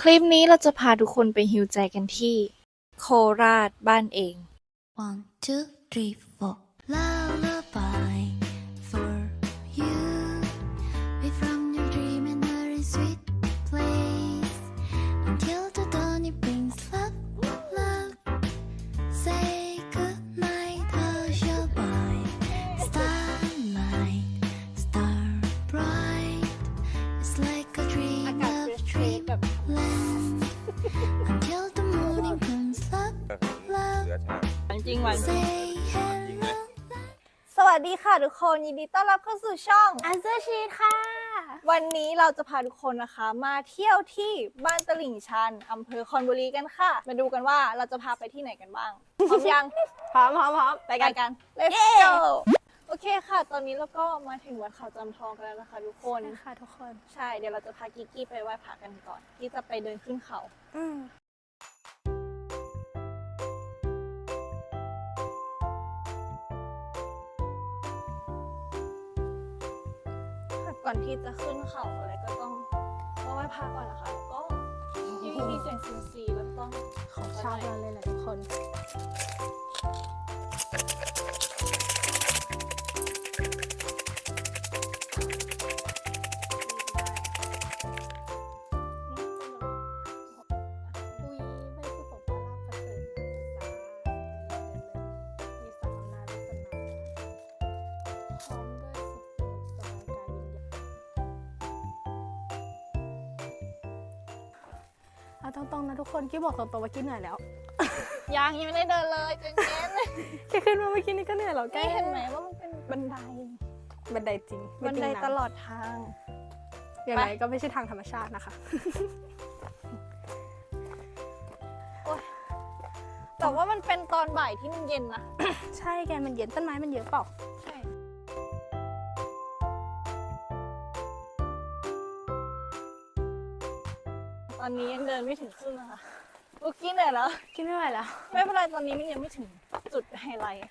คลิปนี้เราจะพาทุกคนไปฮิวใจกันที่ โคราชบ้านเอง One, two, three, four. วัน Say hello. สวัสดีค่ะทุกคนยินดีต้อนรับเข้าสู่ช่อง อันเซอร์ชีค่ะ วันนี้เราจะพาทุกคนนะคะ มาเที่ยวที่บ้านตลิ่งชันอำเภอคอนบุรีกันค่ะ มาดูกันว่าเราจะพาไปที่ไหนกันบ้างพร้อมยัง พร้อมพร้อมพร้อมไปไปกักันนกัน let's go โอเคค่ะ ตอนนี้เราก็มาถึงวัดเขาจำทองกันแล้วนะคะทุกคน ค่ะทุกคน ใช่ เดี๋ยวเราจะพากิกกี้ไปไหว้พระกันก่อน ที่จะไปเดินขึ้นเขา อืม ก่อนที่จะขึ้นเขาอะไรก็ต้องมาไหว้พระก่อนนะคะแล้วก็ที่นี่มีเสียงซิมซีแล้วต้องขอชอบเราเลยแหละทุกคน เอาตรงๆนะทุกคนกี้บอกตรงๆว่ากี้เหนื่อยแล้วยังยังไม่ได้เดินเลยเจนเจนแค่ขึ้นมาเมื่อกี้นี่ก็เหนื่อยแล้วแกนี่เห็นไหมว่ามันเป็นบันไดบันไดจริงบันไดม่จริงะตลอดทาง อย่างไรก็ไม่ใช่ทางธรรมชาตินะคะแต่ว่ามันเป็นตอนบ่ายที่มันเย็นนะ ใช่แกมันเย็นต้นไม้มันเยอะเปล่า ตอนนี้ยังเดินไม่ถึงครึ่งนะคะเมื่อกี้เหนื่อยแล้วกี้ไม่ไหวแล้ว ไม่เป็นไรตอนนี้มันยังไม่ถึงจุดไฮไลท์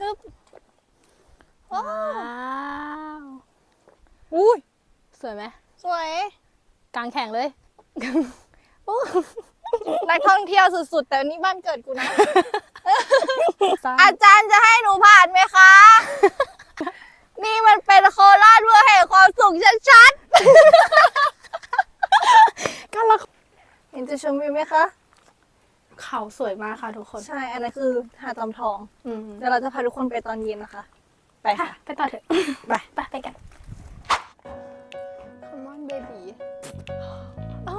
ฮึบว้าว้าว อุ้ย สวยไหม สวย กลางแข่งเลยนักท่องเที่ยวสุดๆ แต่นี่บ้านเกิดกูนะสร้างอาจารย์จะให้หนูผ่านไหมคะ นี่มันเป็นโคราชเพื่อแห่งความสุขชัดการละๆเห็นจะชมวิวไหมคะ เขาสวยมากค่ะทุกคน ใช่ อันนั้นคือหาดจอมทองอืมเดี๋ยวเราจะพาทุกคนไปตอนเย็นนะคะ ไปค่ะค่ะไปต่อเถอะไปไป ไปกัน Come on baby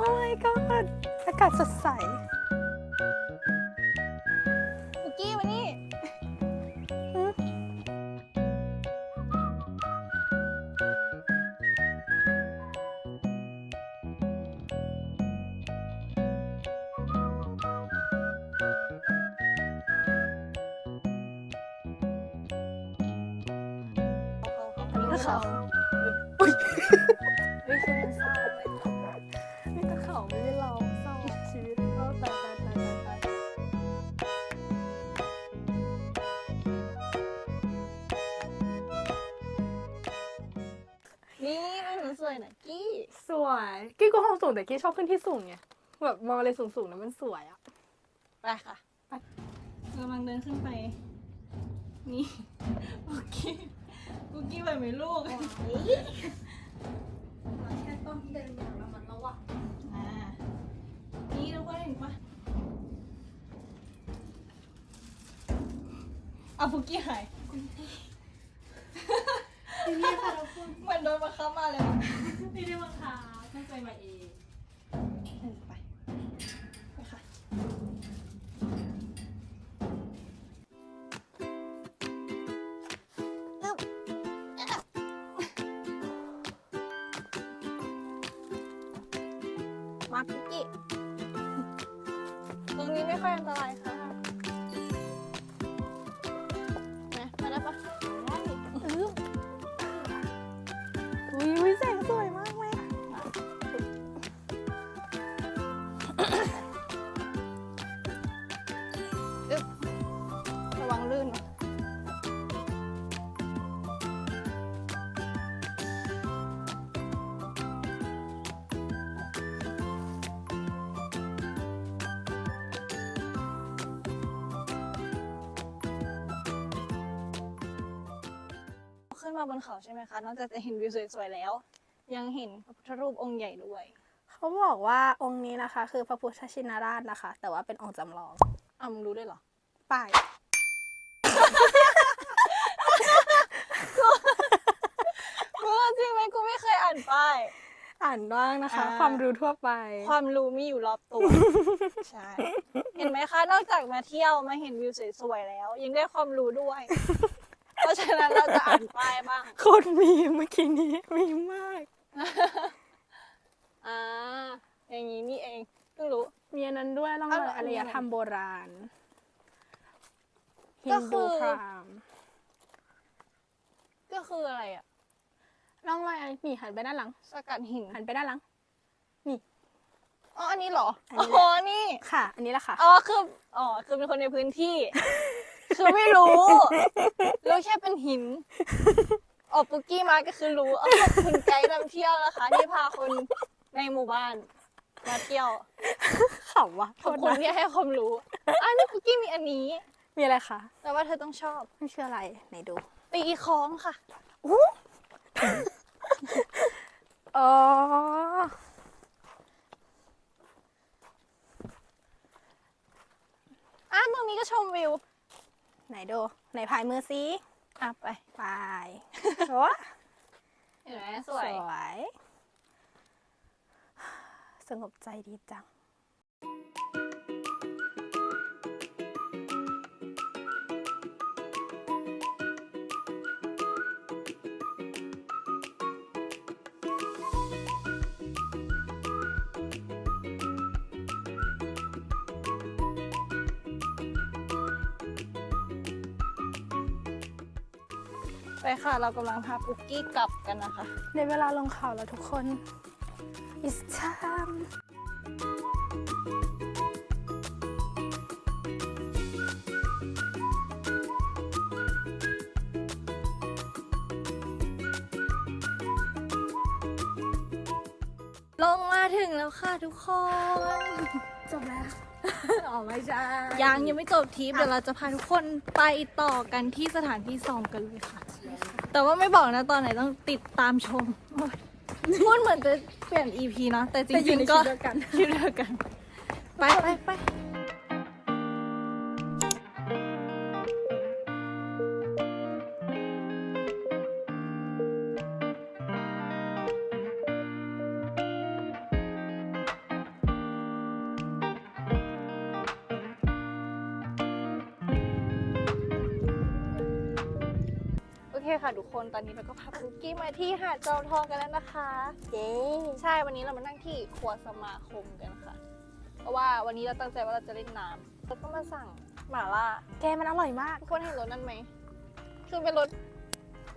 Oh my god อากาศสดใสคุกกี้มานี่นี่คือเขา อุ้ย แต่เขาไม่ได้เราเศร้าชีวิตเราตายตายตายตายตายนี่มันสวยหน่อยกี้สวยกี้ก็ห้องสูงแต่กี้ชอบขึ้นที่สูงไงแบบมองอะไรสูงๆแล้วมันสวยอะไปค่ะกำลังเดินขึ้นไป นี่คุกกี้คุกกี้ไหวไหมลูก อาคุกกี้หายนี่ค่ะทุกคนเหมือนโดนบังคับมาเลยอะไม่ได้บังคับตั้งใจมาเองเออไปไปค่ะ มาคุกกี้ เราบนเขาใช่ไหมคะนอกจากจะเห็นวิวสวยๆแล้ว ยังเห็นพระพุทธรูปองค์ใหญ่ด้วย เขาบอกว่าองค์นี้นะคะ คือพระพุทธชินราชนะคะ แต่ว่าเป็นองค์จำลองอะมึงรู้ด้วยเหรอป้ายมึงเอาจริงไหมกูไม่เคยอ่านป้าย อ่านบ้างนะคะ อ่า ความรู้ทั่วไป ความรู้มีอยู่รอบตัว ใช่ เห็นไหมคะ นอกจากมาเที่ยวมาเห็นวิวสวยๆแล้ว ยังได้ความรู้ด้วย เพราะฉะนั้นเราจะอ่านป้ายบ้างโคตรมีเมื่อกี้นี้มีมาก อ่า อย่างนี้นี่เองเพิ่งรู้ มีอันนั้นด้วยร่องรอยเอาอารยธรรมโบราณฮิก็นคืดูอ พราหมณ์ก็คืออะไรอะร่องรอยอะไรนี่หันไปด้านหลัง สกัดหิน หันไปด้านหลัง อ๋อ อันนี้เหรออันอ๋นี้แหละอนี่ ค่ะ อันนี้แหละค่ะ อ๋อ คือ อ๋อ คือเป็นคนในพื้นที่ คือไม่รู้รู้แค่เป็นหินออกปุกกี้มาก็คือรู้เอาขอบคุณไกด์นำเที่ยวนะคะ ที่พาคนในหมู่บ้าน มาเที่ยวขำวะขอบคุณที่ให้ความรู้อันนี้ปุกกี้มีอันนี้ มีอะไรคะแต่ว่าเธอต้องชอบไม่เชื่ออะไรไหนดูตีคล้องค่ะอ๋ออะตรงนี้ก็ชมวิว ไหนดูไหนพายมือซิอะไปไปโอ้เห็นไหมสสวย วย สงบใจดีจัง ไปค่ะ เรากำลังพาปุกกี้กลับกันนะคะ ในเวลาลงเขาแล้วทุกคน it's time ลงมาถึงแล้วค่ะทุกคน จบแล้ว อ๋อไม่ใช่ยังยังไม่จบทริปเดี๋ยวเราจะพาทุกคนไปต่อกันที่สถานที่สองกันเลยค่ะ แต่ว่าไม่บอกนะตอนไหนต้องติดตามชมพูดเหมือนจะเปลี่ยน EP เนอะแต่จแต่อยู่ริงในๆก็ชุดเดียวกันชุดเดียวกัน ไปไปไป คค่ะทุกคนตอนนี้เราก็พาปุกกี้มาที่หาดจอมทองกันแล้วนะคะเย้ใช่วันนี้เรามานั่งที่ครัวสมาคมกันค่ะ เพราะว่าวันนี้เราตั้งใจว่าเราจะเล่นน้ำแล้วก็มาสั่งหม่าล่าแกมันอร่อยมากทุกคนเห็นรถนั่นไหมคือเป็นรถ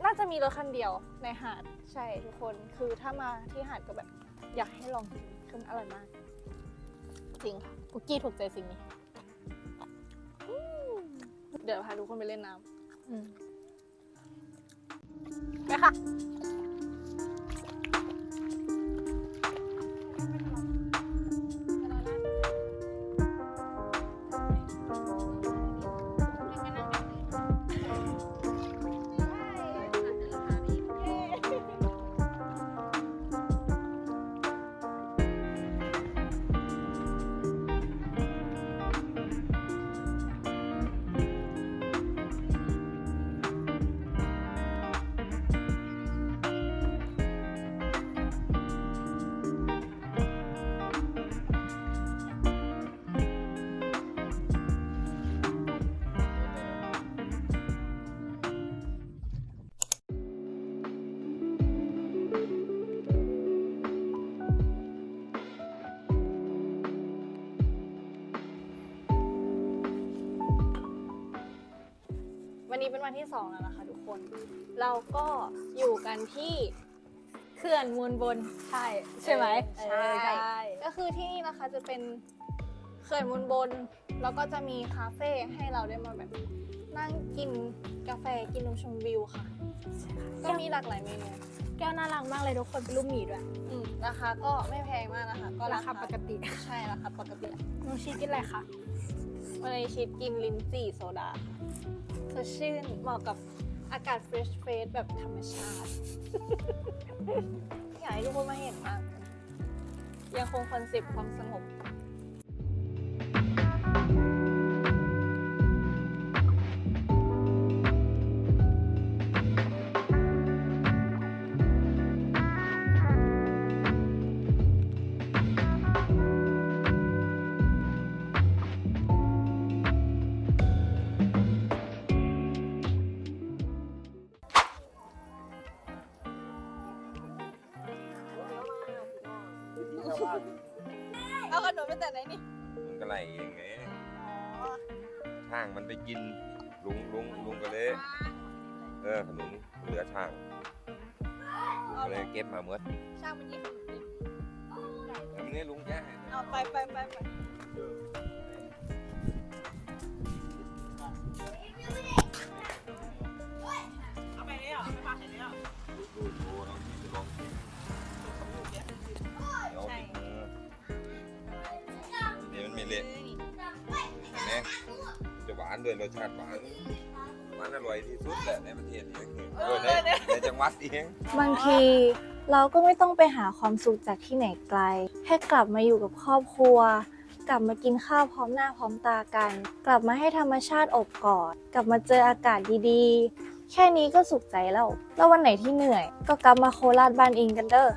น่าจะมีรถคันเดียวในหาดใช่ทุกคนคือถ้ามาที่หาดก็แบบอยากให้ลองกินคือมันอร่อยมาก จริงค่ะกุกกี้ถูกใจสิ่งนี้เดี๋ยวพาทุกคนไปเล่นน้ำ อืม วันนี้เป็นวันที่สองแล้วนะคะทุกคน เราก็อยู่กันที่เขื่อนมูลบนใช่ใช่ไหมใช่ใช่ก็คือที่นี่นะคะจะเป็นเขื่อนมูลบน แล้วก็จะมีคาเฟ่ให้เราได้มาแบบนั่งกินกาแฟกินนมชมวิวค่ะ ก็มีหลากหลายเมนู แก้วน่ารักมากเลยทุกคนเป็นรูปหมีด้วย อืม ราคาก็ไม่แพงมากนะคะ ก็ราคาปกติ ใช่ราคาปกติน้องชีกินอะไรคะวันนี้ชิปกินลิ้นจี่โซดาค่ะสดชื่นเหมาะกับอากาศเฟรชเฟรชแบบธรรมชาติ อยากให้ทุกคนมาเห็นมาก ยังคงคอนเซปต์ความสงบ เอาขนมไปแต่ไหนนี่มันก็ไล่เองไงช่างมันไปกินลุงลุงลุงก็เลยเออขนุนเหลือช่างลุงก็เลยเก็บมาเมื่อช่างมันยิงขนมดิแล้วนี่ลุงแกให้ เอาไปไปไปไป ด้วยรสชาติหวานหวานอร่อยที่สุดแหละในประเทศนี้คือเออในในจังหวัดเองบางทีเราก็ไม่ต้องไปหาความสุขจากที่ไหนไกล แค่กลับมาอยู่กับครอบครัว กลับมากินข้าวพร้อมหน้าพร้อมตากัน กลับมาให้ธรรมชาติอบกอด กลับมาเจออากาศดีๆ แค่นี้ก็สุขใจแล้ว แล้ววันไหนที่เหนื่อย ก็กลับมาโคราชบ้านอิงกันเด้อ